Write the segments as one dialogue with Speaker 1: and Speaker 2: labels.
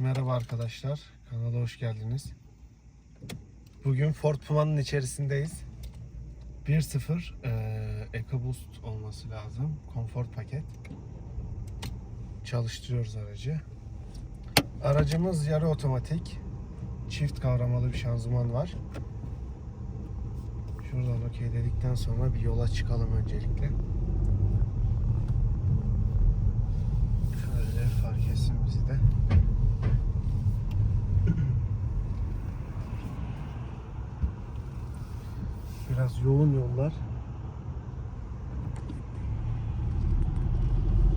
Speaker 1: merhaba arkadaşlar. Kanala hoş geldiniz. Bugün Ford Puma'nın içerisindeyiz. 1.0 eee EcoBoost olması lazım. Konfor paket. Çalıştırıyoruz aracı. Aracımız yarı otomatik. Çift kavramalı bir şanzıman var. Şuradan okey dedikten sonra bir yola çıkalım öncelikle. Biraz yoğun yollar.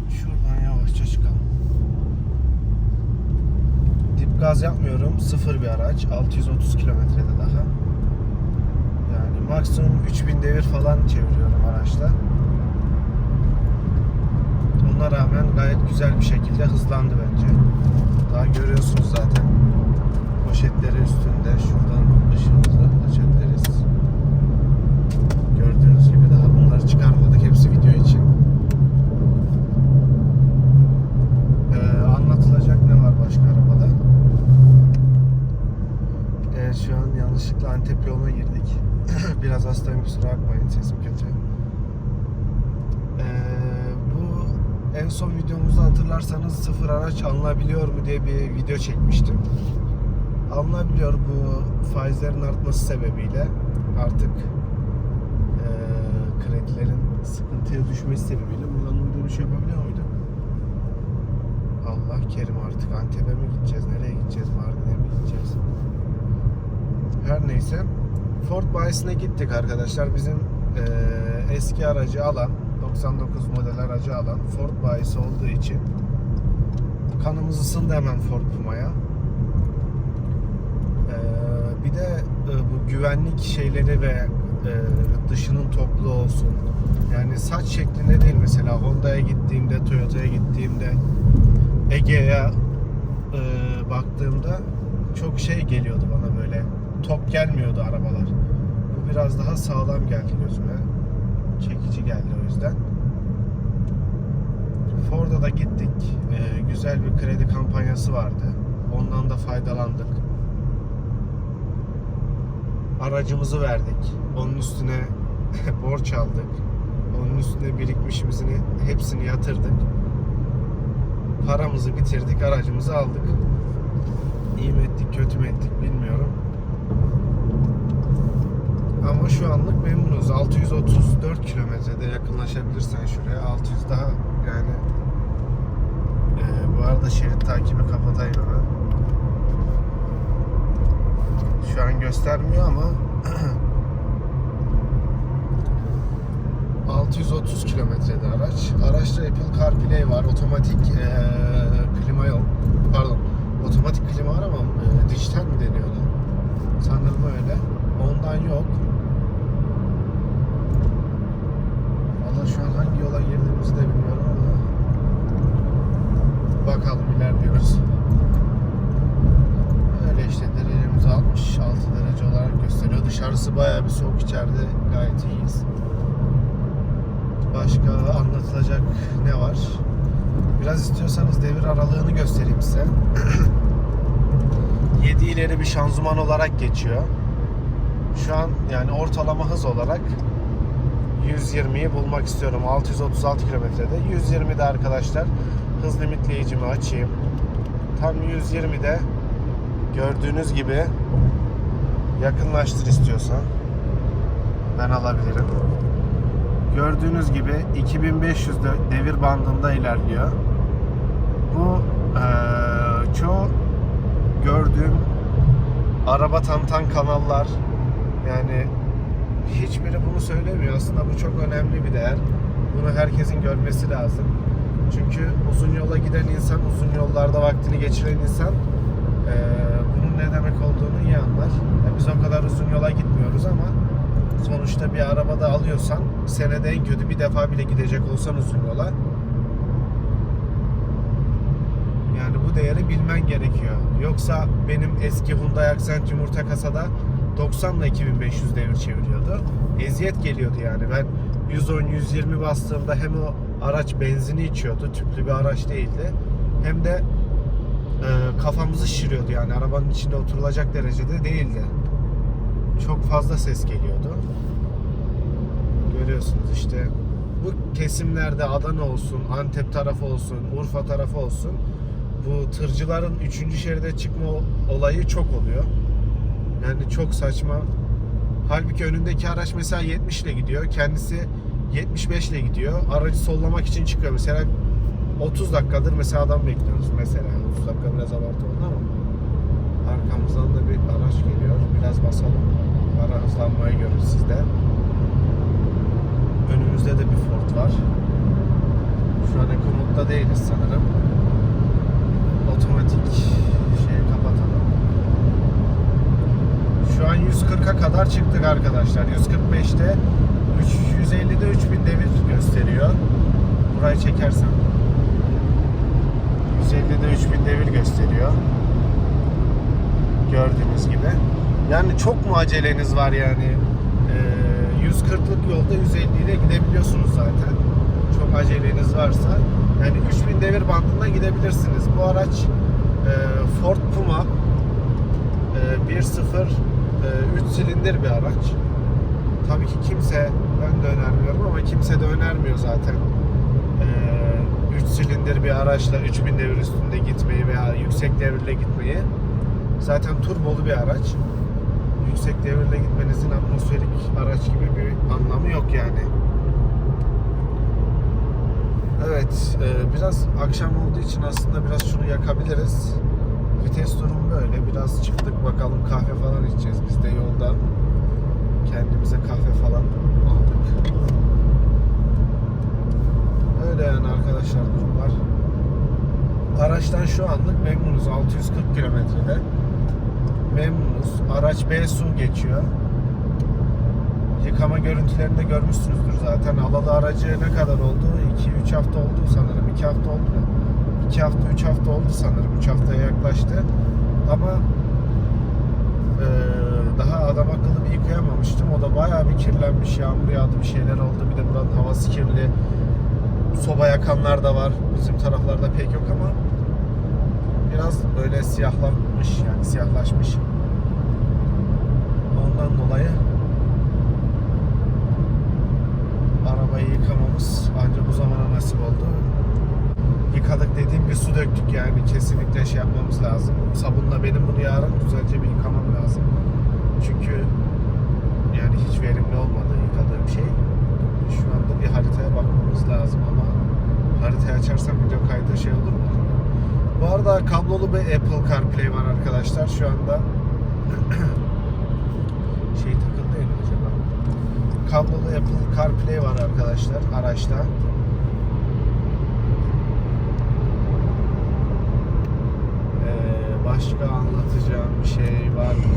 Speaker 1: Şuradan yavaşça çıkalım. Dip gaz yapmıyorum. Sıfır bir araç. 630 kilometrede daha. Yani maksimum 3000 devir falan çeviriyorum araçta. Ona rağmen gayet güzel bir şekilde hızlandı bence. Daha görüyorsunuz zaten. Poşetleri üstünde. Şuradan ışığımızı açabiliriz. Gördüğünüz gibi daha bunları çıkarmadık. Hepsi video için. Ee, anlatılacak ne var başka arabada? Evet şu an yanlışlıkla Antep yoluna girdik. Biraz hastayım kusura bakmayın sesim kötü. Ee, bu en son videomuzda hatırlarsanız sıfır araç alınabiliyor mu diye bir video çekmiştim. Alınabiliyor bu faizlerin artması sebebiyle artık eee, kredilerin sıkıntıya düşmesi sebebiyle buradan U dönüş yapabiliyor muyduk? Allah kerim artık Antep'e mi gideceğiz, nereye gideceğiz, Mardin'e mi gideceğiz? Her neyse Ford bayisine gittik arkadaşlar. Bizim eee, eski aracı alan 99 model aracı alan Ford bayisi olduğu için kanımız ısındı hemen Ford Puma'ya. Eee, bir de e, bu güvenlik şeyleri ve e, dışının toplu olsun. Yani saç şeklinde değil mesela Honda'ya gittiğimde, Toyota'ya gittiğimde, Ege'ye e, baktığımda çok şey geliyordu bana. Top gelmiyordu arabalar. Bu biraz daha sağlam geldi gözüme. Çekici geldi o yüzden. Ford'a da gittik. E, güzel bir kredi kampanyası vardı. Ondan da faydalandık aracımızı verdik. Onun üstüne borç aldık. Onun üstüne birikmişimizin hepsini yatırdık. Paramızı bitirdik, aracımızı aldık. İyi mi ettik, kötü mü ettik bilmiyorum. Ama şu anlık memnunuz. 634 kilometrede yakınlaşabilirsen şuraya 600 daha yani Ee, bu arada şerit takibi kapatayım hemen. Şu an göstermiyor ama 630 kilometrede araç. Araçta Apple CarPlay var. Otomatik eee, klima yok. Pardon. Otomatik klima var ama eee, dijital mi deniyordu? Sanırım öyle. Ondan yok. Şu an hangi yola girdiğimizi de bilmiyorum ama Bakalım ilerliyoruz. Öyle işte derecemiz 66 derece olarak gösteriyor. Dışarısı bayağı bir soğuk içeride gayet iyiyiz. Başka anlatılacak ne var? Biraz istiyorsanız devir aralığını göstereyim size. 7 ileri bir şanzıman olarak geçiyor. Şu an yani ortalama hız olarak 120'yi bulmak istiyorum. 636 kilometrede. 120'de arkadaşlar hız limitleyicimi açayım. Tam 120'de gördüğünüz gibi yakınlaştır istiyorsan ben alabilirim. Gördüğünüz gibi 2500 de- devir bandında ilerliyor. Bu eee çoğu gördüğüm araba tanıtan kanallar yani hiçbiri bunu söylemiyor. Aslında bu çok önemli bir değer. Bunu herkesin görmesi lazım. Çünkü uzun yola giden insan, uzun yollarda vaktini geçiren insan eee, bunun ne demek olduğunu iyi anlar. Ya biz o kadar uzun yola gitmiyoruz ama sonuçta bir arabada alıyorsan senede en kötü bir defa bile gidecek olsan uzun yola yani bu değeri bilmen gerekiyor. Yoksa benim eski Hyundai Accent yumurta kasada 90 ile 2500 devir çeviriyordu. Eziyet geliyordu yani. Ben 110-120 bastığımda hem o araç benzini içiyordu. Tüplü bir araç değildi. Hem de e, kafamızı şişiriyordu yani. Arabanın içinde oturulacak derecede değildi. Çok fazla ses geliyordu. Görüyorsunuz işte. Bu kesimlerde Adana olsun, Antep tarafı olsun, Urfa tarafı olsun bu tırcıların 3. şeride çıkma olayı çok oluyor. Yani çok saçma. Halbuki önündeki araç mesela 70 ile gidiyor. Kendisi 75 ile gidiyor. Aracı sollamak için çıkıyor. Mesela 30 dakikadır mesela adam bekliyoruz mesela. 30 dakika biraz abartı oldu ama. Arkamızdan da bir araç geliyor. Biraz basalım. Ara hızlanmayı görür sizde. Önümüzde de bir Ford var. Şu an Ekomut'ta değiliz sanırım otomatik şeyi kapatalım. Şu an 140'a kadar çıktık arkadaşlar. 145'te 3, 150'de 3000 devir gösteriyor. Burayı çekersem 150'de 3000 devir gösteriyor. Gördüğünüz gibi. Yani çok mu aceleniz var yani? Ee, 140'lık yolda 150 ile gidebiliyorsunuz zaten. Çok aceleniz varsa. Yani 3000 devir bandında gidebilirsiniz. Bu araç e, Ford Puma e, 1.0 e, 3 silindir bir araç. Tabii ki kimse ben de önermiyorum ama kimse de önermiyor zaten. E, 3 silindir bir araçla 3000 devir üstünde gitmeyi veya yüksek devirle gitmeyi. Zaten turbolu bir araç. Yüksek devirle gitmenizin atmosferik araç gibi bir anlamı yok yani. Evet, e, biraz akşam olduğu için aslında biraz şunu yakabiliriz. Vites durum böyle. Biraz çıktık bakalım kahve falan içeceğiz. Biz de yolda kendimize kahve falan aldık. Öyle yani arkadaşlar durumlar. Araçtan şu anlık memnunuz. 640 kilometrede. Memnunuz. Araç B su geçiyor. Yıkama görüntülerini de görmüşsünüzdür zaten. Alalı aracı ne kadar oldu? 2-3 hafta oldu sanırım. 2 hafta oldu mu? 2 hafta 3 hafta oldu sanırım. 3 haftaya yaklaştı. Ama eee, daha adam akıllı bir yıkayamamıştım. O da bayağı bir kirlenmiş. Yağmur yağdı bir şeyler oldu. Bir de buranın havası kirli. Soba yakanlar da var. Bizim taraflarda pek yok ama biraz böyle siyahlanmış yani siyahlaşmış. Ondan dolayı arabayı yıkamamız ancak bu zamana nasip oldu. Yıkadık dediğim bir su döktük yani kesinlikle şey yapmamız lazım. Sabunla benim bunu yarın güzelce bir yıkamam lazım. Çünkü yani hiç verimli olmadı yıkadığım şey. Şu anda bir haritaya bakmamız lazım ama haritayı açarsam video kaydı şey olur mu? Bu arada kablolu bir Apple CarPlay var arkadaşlar şu anda. şey takıldı mi acaba? Kablolu Apple CarPlay var arkadaşlar araçta. Ee, başka anlatacağım bir şey var mı?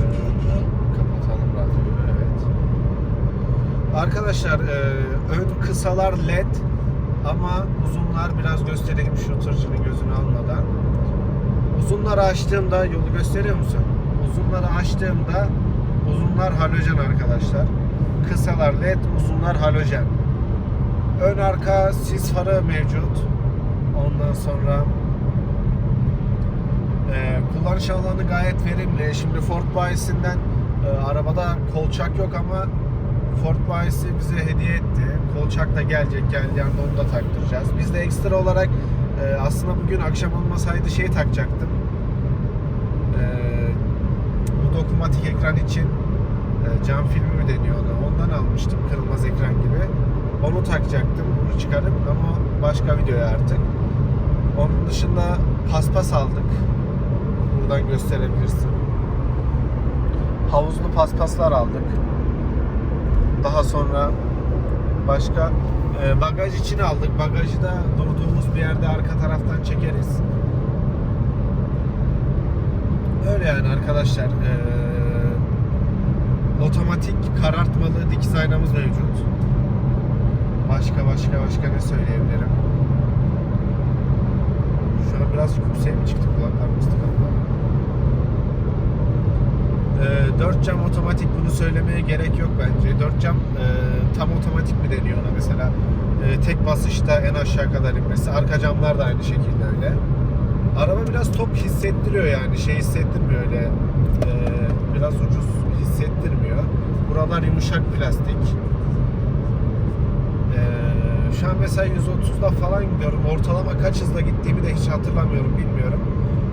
Speaker 1: Kapatalım radyoyu evet. Arkadaşlar e, ön kısalar led ama uzunlar biraz göstereyim şu tırcının gözünü almadan. uzunları açtığımda yolu gösteriyor musun? Uzunları açtığımda uzunlar halojen arkadaşlar. Kısalar led, uzunlar halojen. Ön arka sis farı mevcut. Ondan sonra e, kullanış alanı gayet verimli. Şimdi Ford bayisinden e, arabada kolçak yok ama Ford bayisi bize hediye etti. Kolçak da gelecek. Geldiği anda onu da taktıracağız. Biz de ekstra olarak e, aslında bugün akşam olmasaydı şey takacaktım. E, bu dokunmatik ekran için e, cam filmi mi deniyor ona? Ondan almıştım kırılmaz ekran gibi. Onu takacaktım bunu çıkarıp ama başka videoya artık. Onun dışında paspas aldık. Buradan gösterebilirsin. Havuzlu paspaslar aldık. Daha sonra başka e, bagaj için aldık. Bagajı da durduğumuz bir yerde arka taraftan çekeriz. Öyle yani arkadaşlar. E, otomatik karartmalı dikiz aynamız mevcut. Başka başka başka ne söyleyebilirim? Şu an biraz yükseğe mi çıktı kulaklarımız Ee, 4 cam otomatik bunu söylemeye gerek yok bence. 4 cam e, tam otomatik mi deniyor ona mesela? E, tek basışta en aşağı kadar inmesi. Arka camlar da aynı şekilde öyle. Araba biraz top hissettiriyor yani şey hissettirmiyor öyle. e, biraz ucuz hissettirmiyor. Buralar yumuşak plastik. Ee, şu an mesela 130'da falan gidiyorum. Ortalama kaç hızla gittiğimi de hiç hatırlamıyorum, bilmiyorum.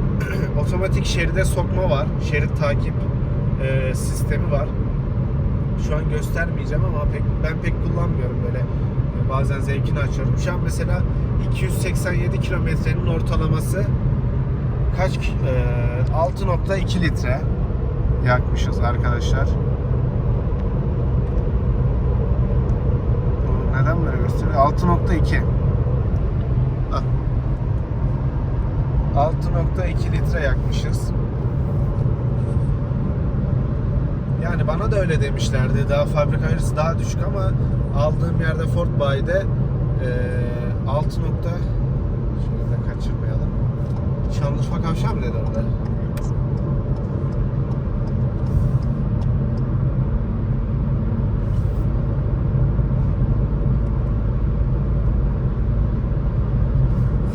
Speaker 1: Otomatik şeride sokma var. Şerit takip e, sistemi var. Şu an göstermeyeceğim ama pek ben pek kullanmıyorum böyle. E, bazen zevkini açıyorum. Şu an mesela 287 kilometrenin ortalaması kaç? E, 6.2 litre yakmışız arkadaşlar. Neden böyle gösteriyor? 6.2 Ah. 6.2 litre yakmışız. Yani bana da öyle demişlerdi. Daha fabrika verisi daha düşük ama aldığım yerde Ford Bay'de eee 6 nokta şöyle de kaçırmayalım. Şanlıurfa Kavşağı mı dedi orada?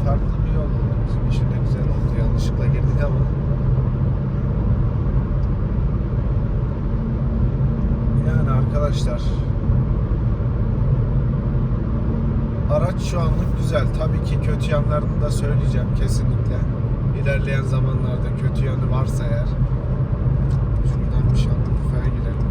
Speaker 1: Farklı bir yol oldu bizim için de güzel oldu. Yanlışlıkla girdik ama. Yani arkadaşlar araç şu anlık güzel. Tabii ki kötü yanlarını da söyleyeceğim kesinlikle. İlerleyen zamanlarda kötü yanı varsa eğer. Şuradan bir Şanlıurfa'ya girelim.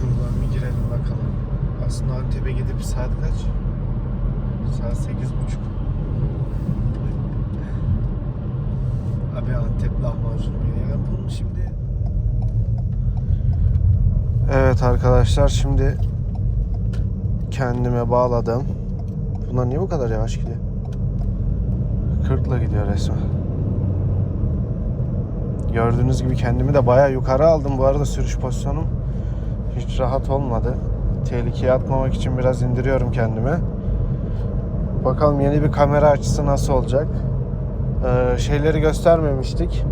Speaker 1: Şuradan bir girelim bakalım. Aslında Antep'e gidip saat kaç? Saat sekiz buçuk. Abi Antep lahmacunu bir yani bunun şimdi Evet arkadaşlar şimdi kendime bağladım. Bunlar niye bu kadar yavaş gidiyor? 40'la gidiyor resmen. Gördüğünüz gibi kendimi de bayağı yukarı aldım. Bu arada sürüş pozisyonum hiç rahat olmadı. Tehlikeye atmamak için biraz indiriyorum kendimi. Bakalım yeni bir kamera açısı nasıl olacak. Ee, şeyleri göstermemiştik.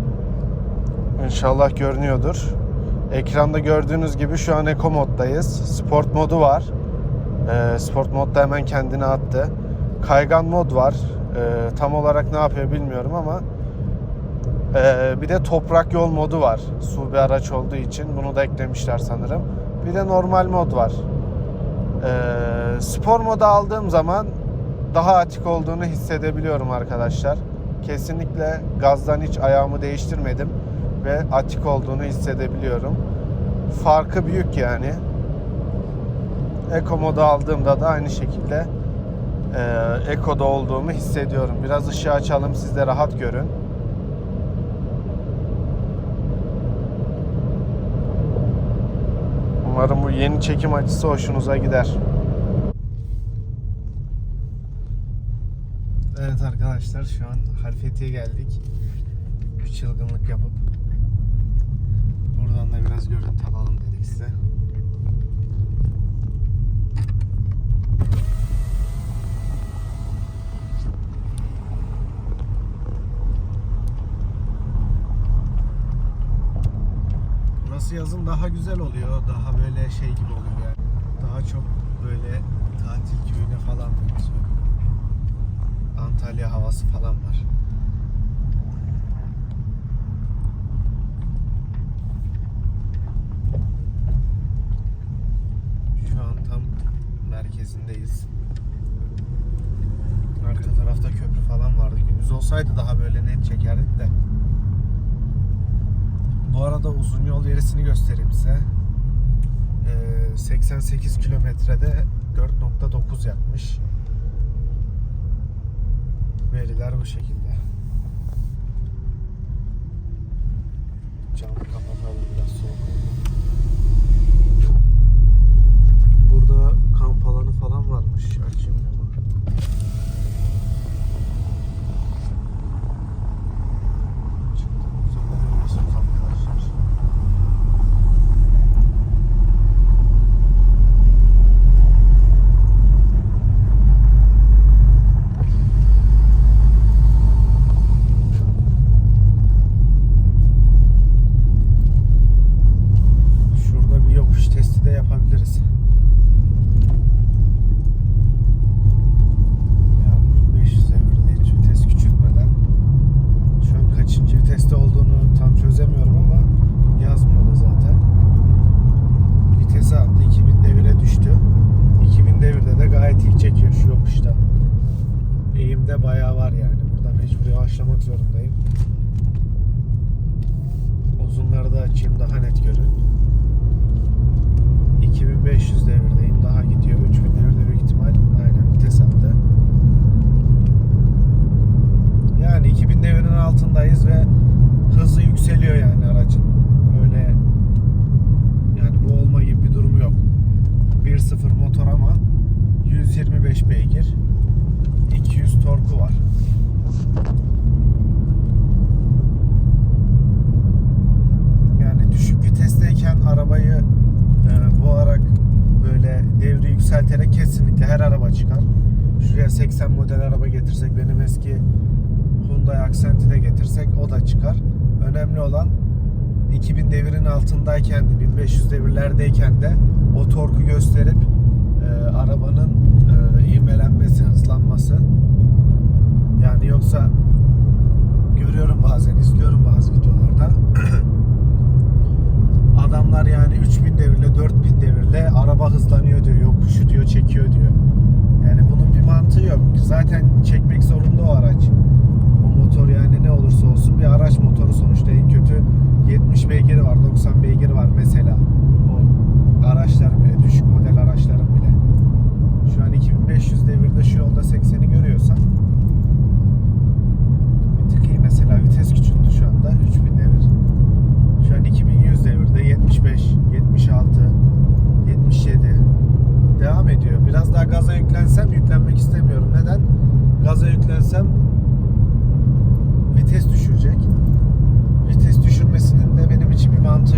Speaker 1: İnşallah görünüyordur. Ekranda gördüğünüz gibi şu an Eco moddayız. Sport modu var. Ee, sport modda hemen kendini attı. Kaygan mod var. Ee, tam olarak ne yapıyor bilmiyorum ama ee, bir de toprak yol modu var. Su bir araç olduğu için bunu da eklemişler sanırım. Bir de normal mod var. Ee, spor modu aldığım zaman daha atik olduğunu hissedebiliyorum arkadaşlar. Kesinlikle gazdan hiç ayağımı değiştirmedim ve atik olduğunu hissedebiliyorum. Farkı büyük yani. Eco modu aldığımda da aynı şekilde e, Eko'da olduğumu hissediyorum. Biraz ışığı açalım siz de rahat görün. Umarım bu yeni çekim açısı hoşunuza gider. Evet arkadaşlar şu an Halfeti'ye geldik. Bir çılgınlık yapıp da biraz görüntü alalım dedik size. Burası yazın daha güzel oluyor. Daha böyle şey gibi oluyor yani. Daha çok böyle tatil köyüne falan benziyor. Antalya havası falan var. Şu an tam merkezindeyiz. Arka tarafta köprü falan vardı. Gündüz olsaydı daha böyle net çekerdik de. Bu arada uzun yol verisini göstereyim size. Ee, 88 kilometrede 4.9 yapmış. Veriler bu şekilde. Camı kapatalım biraz soğuk oldu. Burada kamp alanı falan varmış. Açayım camı. Çıktığımız zaman görüyorsunuz arkadaşlar. Şurada bir yokuş testi de yapabiliriz. Ya 500 devirde hiç vites küçültmeden. Şu an kaçıncı viteste olduğunu tam çözemiyorum ama yazmıyor da zaten. Vitesi attı 2000 devire düştü. 2000 devirde de gayet iyi çekiyor şu yokuşta. Eğimde bayağı var yani. Burada mecbur yavaşlamak zorundayım. Uzunları da açayım daha net görün. 2500 devirdeyim. Daha gidiyor. 3000 devirde büyük ihtimal. Aynen vites attı. Yani 2000 devirin altındayız ve hızı yükseliyor yani aracın. Öyle yani bu olma gibi bir durum yok. 1.0 motor ama 125 beygir. 200 torku var. Yani düşük vitesteyken arabayı e, boğarak böyle devri yükselterek kesinlikle her araba çıkar. Şuraya 80 model araba getirsek benim eski Hyundai Accent'i de getirsek o da çıkar. Önemli olan 2000 devirin altındayken de 1500 devirlerdeyken de o torku gösterip e, arabanın e, ivmelenmesi, hızlanması. Yani yoksa görüyorum bazen, izliyorum bazı videolarda. Adamlar yani 3000 devirle 4000 devirle araba hızlanıyor diyor. Yokuşu diyor çekiyor diyor zaten çekmek zorunda o araç. O motor yani ne olursa olsun bir araç motoru sonuçta en kötü 70 beygiri var, 90 beygiri var mesela. O araçlar bile, düşük model araçların bile. Şu an 2500 devirde şu yolda 80'i görüyorsan bir tık iyi mesela vites küçüldü şu anda 3000 devir. Şu an 2100 devirde 75, 76, devam ediyor. Biraz daha gaza yüklensem yüklenmek istemiyorum. Neden? Gaza yüklensem vites düşürecek. Vites düşürmesinin de benim için bir mantığı